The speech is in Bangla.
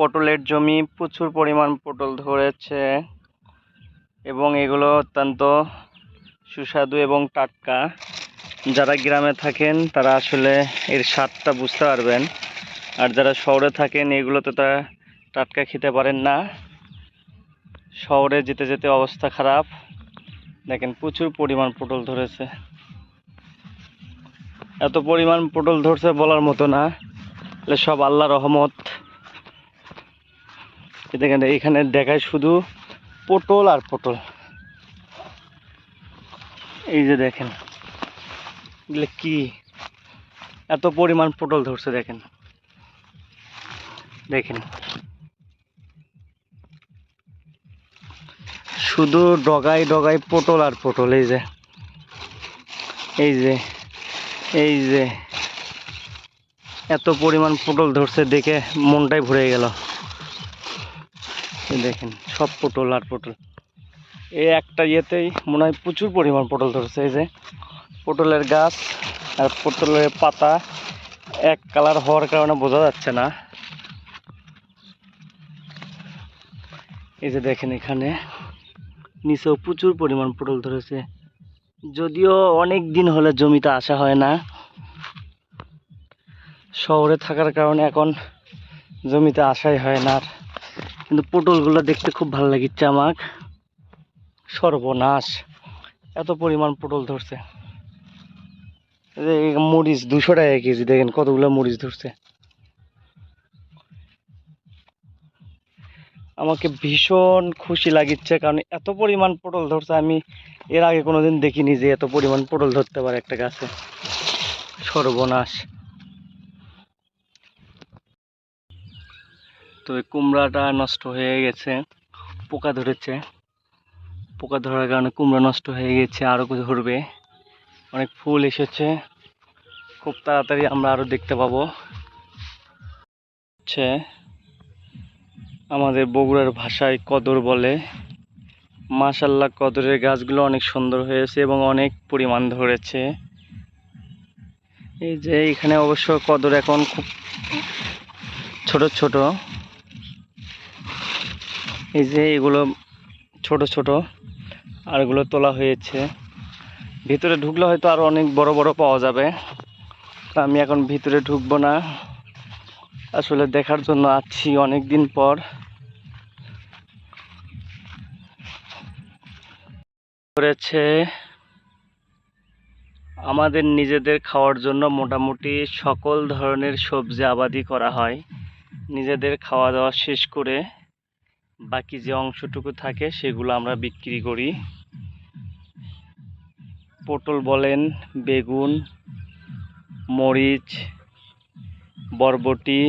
পটলের জমি প্রচুর পরিমাণ পটল ধরেছে এবং এগুলো অত্যন্ত সুস্বাদু এবং টাটকা। যারা গ্রামে থাকেন, তারা আসলে এর স্বাদটা বুঝতে পারবেন। আর যারা শহরে থাকেন এগুলো তো তারা টাটকা খেতে পারেন না। শহরে যেতে যেতে অবস্থা খারাপ। দেখেন, প্রচুর পরিমাণ পটল ধরেছে। এত পরিমাণ পটল ধরছে বলার মতো না। সব আল্লাহ রহমত। দেখেন এখানে দেখায় শুধু পটল আর পটল। এই যে দেখেন, এগুলো কি? এত পরিমাণ পটল ধরছে, দেখেন। দেখেন। শুধু ডগায় ডগায় পটল আর পটল, এই যে। এই যে এই যে। এত পরিমাণ পটল ধরছে, দেখে মনটাই ভরে গেল। দেখেন সব পটল আর পটল। এই একটা ইয়েতেই মনে হয় প্রচুর পরিমাণ পটল ধরছে, এই যে পটলের গাছ আর পটলের পাতা এক কালার হওয়ার কারণে বোঝা যাচ্ছে না। এই যে দেখেন এখানে নিচেও প্রচুর পরিমাণ পটল ধরেছে। যদিও অনেক দিন হলে জমিতে আসা হয় না। শহরে থাকার কারণে এখন জমিতে আসাই হয় না আর। কিন্তু পটলগুলো দেখতে খুব ভালো লাগিচ্ছে আমার সর্বনাশ। এত পরিমাণ পটল ধরছে। মরিচ দুশো টাকা কেজি, দেখেন কতগুলো মরিচ ধরছে। আমাকে ভীষণ খুশি লাগিচ্ছে কারণ এত পরিমাণ পটল ধরছে। আমি এর আগে কোনোদিন দেখিনি যে এত পরিমাণ পটল ধরতে পারে একটা গাছে। সর্বনাশ। তো এই কুমড়াটা নষ্ট হয়ে গেছে, পোকা ধরেছে। পোকা ধরার কারণে কুমড়া নষ্ট হয়ে গেছে আরও ধরবে। অনেক ফুল এসেছে। খুব তাড়াতাড়ি আমরা আরও দেখতে পাবো। হচ্ছে আমাদের বগুড়ার ভাষায় কদর বলে। মাশাল্লাহ কদরের গাছগুলো অনেক সুন্দর হয়েছে এবং অনেক পরিমাণ ধরেছে। এই যে এখানে অবশ্য কদর এখন খুব ছোট ছোট। এই যে এগুলো ছোট ছোট, আর এগুলো তোলা হয়েছে। ভিতরে ঢুকলে হয়তো আরও অনেক বড় বড় পাওয়া যাবে। তা আমি এখন ভিতরে ঢুকবো না। আসলে দেখার জন্য আছি অনেক দিন পর। করেছে আমাদের নিজেদের খাওয়ার জন্য মোটামুটি সকল ধরনের সবজি আবাদি করা হয়। নিজেদের খাওয়া দাওয়া শেষ করে বাকি যে অংশটুকু থাকে সেগুলো আমরা বিক্রি করি। পটল বলেন বেগুন মরিচ বরবটি